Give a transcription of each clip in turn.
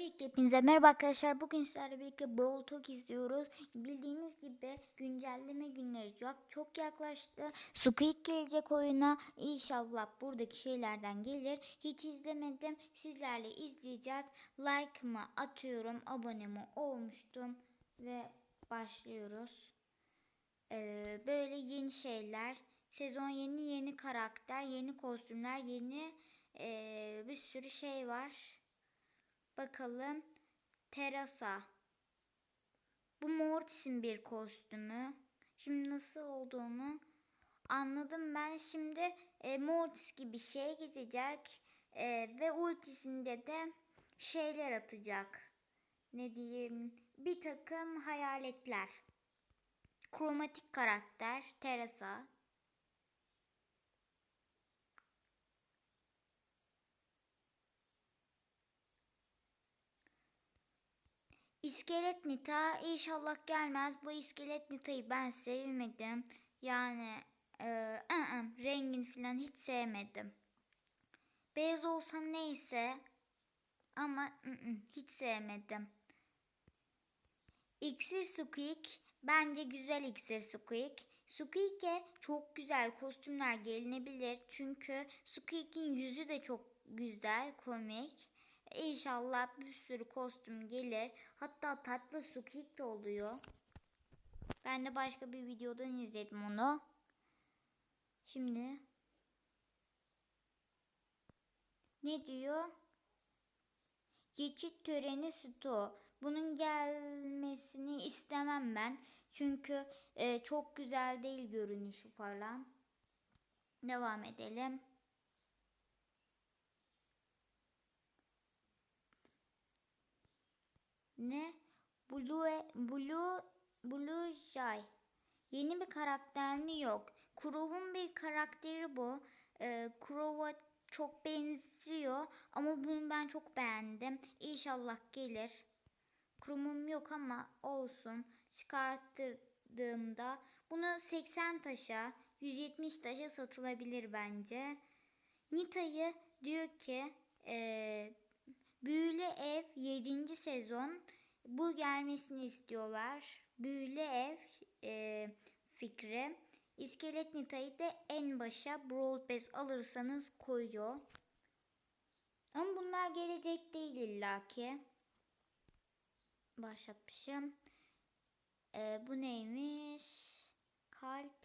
Öncelikle hepinize merhaba arkadaşlar. Bugün sizlerle birlikte Brawl Talk izliyoruz. Bildiğiniz gibi güncelleme günleri yok. Çok yaklaştı. Squeak gelecek oyuna. İnşallah buradaki şeylerden gelir. Hiç izlemedim. Sizlerle izleyeceğiz. Like'ımı atıyorum. Abone mi olmuştum. Ve başlıyoruz. Ee, böyle yeni şeyler. Sezon yeni yeni karakter, yeni kostümler, yeni ee, bir sürü şey var. Bakalım. Terasa. Bu Mortis'in bir kostümü. Şimdi nasıl olduğunu anladım ben. Şimdi e, Mortis gibi şey gidecek. E, ve ultisinde de şeyler atacak. Ne diyeyim? Bir takım hayaletler. Kromatik karakter. Terasa. İskelet Nita inşallah gelmez. Bu iskelet Nita'yı ben sevmedim. Yani e, ı -ı, rengin falan hiç sevmedim. Beyaz olsa neyse ama ı -ı, hiç sevmedim. İksir Squeak bence güzel iksir Squeak. Squeak'e çok güzel kostümler gelinebilir. Çünkü Squeak'in yüzü de çok güzel, komik. İnşallah bir sürü kostüm gelir. Hatta tatlı sukik de oluyor. Ben de başka bir videodan izledim onu. Şimdi ne diyor? Geçit töreni sto. Bunun gelmesini istemem ben. Çünkü e, çok güzel değil görünüşü falan. Devam edelim. Ne? Blue, Blue, Blue Jay. Yeni bir karakter mi yok? Crow'un bir karakteri bu. Ee, Crow'a çok benziyor ama bunu ben çok beğendim. İnşallah gelir. Crow'um yok ama olsun. Çıkarttırdığımda bunu 80 taşa, 170 taşa satılabilir bence. Nita'yı diyor ki ee, Büyülü Ev 7. sezon bu gelmesini istiyorlar. Büyülü Ev e, fikri. İskelet Nita'yı da en başa Brawl Pass alırsanız koyuyor. Ama bunlar gelecek değil illaki. Başlatmışım. E, bu neymiş? Kalp.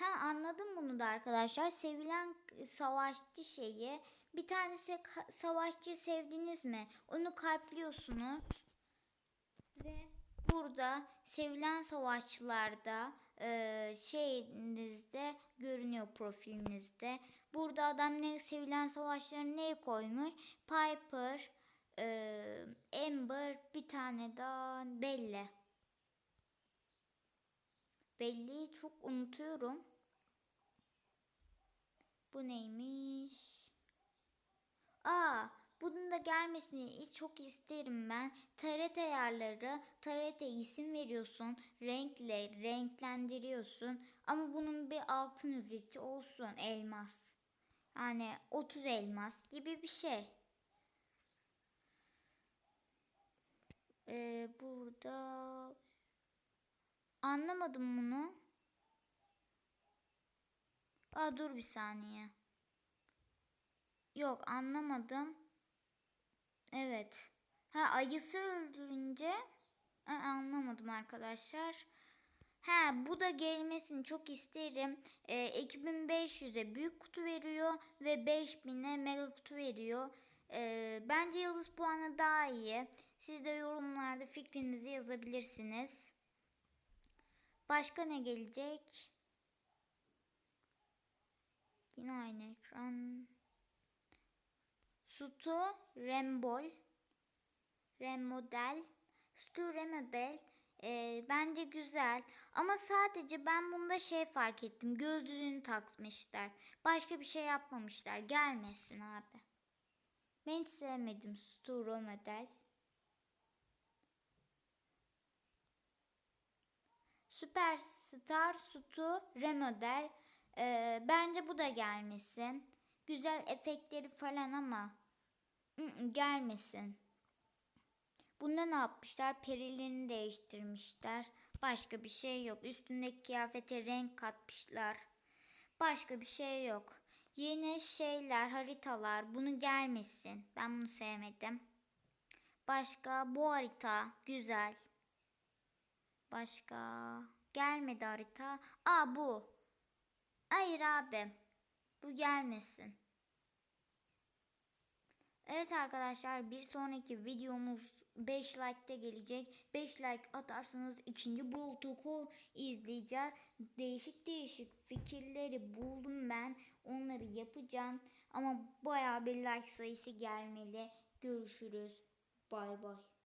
Ha anladım bunu da arkadaşlar. Sevilen savaşçı şeyi. Bir tanesi savaşçı sevdiniz mi? Onu kalpliyorsunuz. Ve burada sevilen savaşçılarda e, şeyinizde görünüyor profilinizde. Burada adam ne sevilen savaşçıları neye koymuş? Piper, e, Amber, bir tane daha Belle. Belle'yi çok unutuyorum. Bu neymiş? Aa, bunun da gelmesini çok isterim ben. TRT ayarları, TRT isim veriyorsun, renkle renklendiriyorsun. Ama bunun bir altın üretici olsun, elmas. Yani 30 elmas gibi bir şey. Ee, burada anlamadım bunu. Aa dur bir saniye. Yok anlamadım. Evet. Ha ayısı öldürünce Aa, anlamadım arkadaşlar. Ha bu da gelmesini çok isterim. E, 2500'e büyük kutu veriyor ve 5000'e mega kutu veriyor. E, bence yıldız puanı daha iyi. Siz de yorumlarda fikrinizi yazabilirsiniz. Başka ne gelecek? Yine aynı ekran. Stu Rembol. Remodel. Stu Remodel. E, bence güzel. Ama sadece ben bunda şey fark ettim. Gözlüğünü takmışlar. Başka bir şey yapmamışlar. Gelmesin abi. Ben hiç sevmedim Stu Remodel. Süperstar Stu Remodel. Ee, bence bu da gelmesin. Güzel efektleri falan ama Gelmesin. Bunda ne yapmışlar? Perilerini değiştirmişler. Başka bir şey yok. Üstündeki kıyafete renk katmışlar. Başka bir şey yok. Yeni şeyler, haritalar. Bunu gelmesin. Ben bunu sevmedim. Başka bu harita güzel. Başka gelmedi harita. Aa bu. Hayır abi. Bu gelmesin. Evet arkadaşlar bir sonraki videomuz 5 like'te gelecek. 5 like atarsanız ikinci Brawl izleyeceğiz. Değişik değişik fikirleri buldum ben. Onları yapacağım. Ama bayağı bir like sayısı gelmeli. Görüşürüz. Bay bay.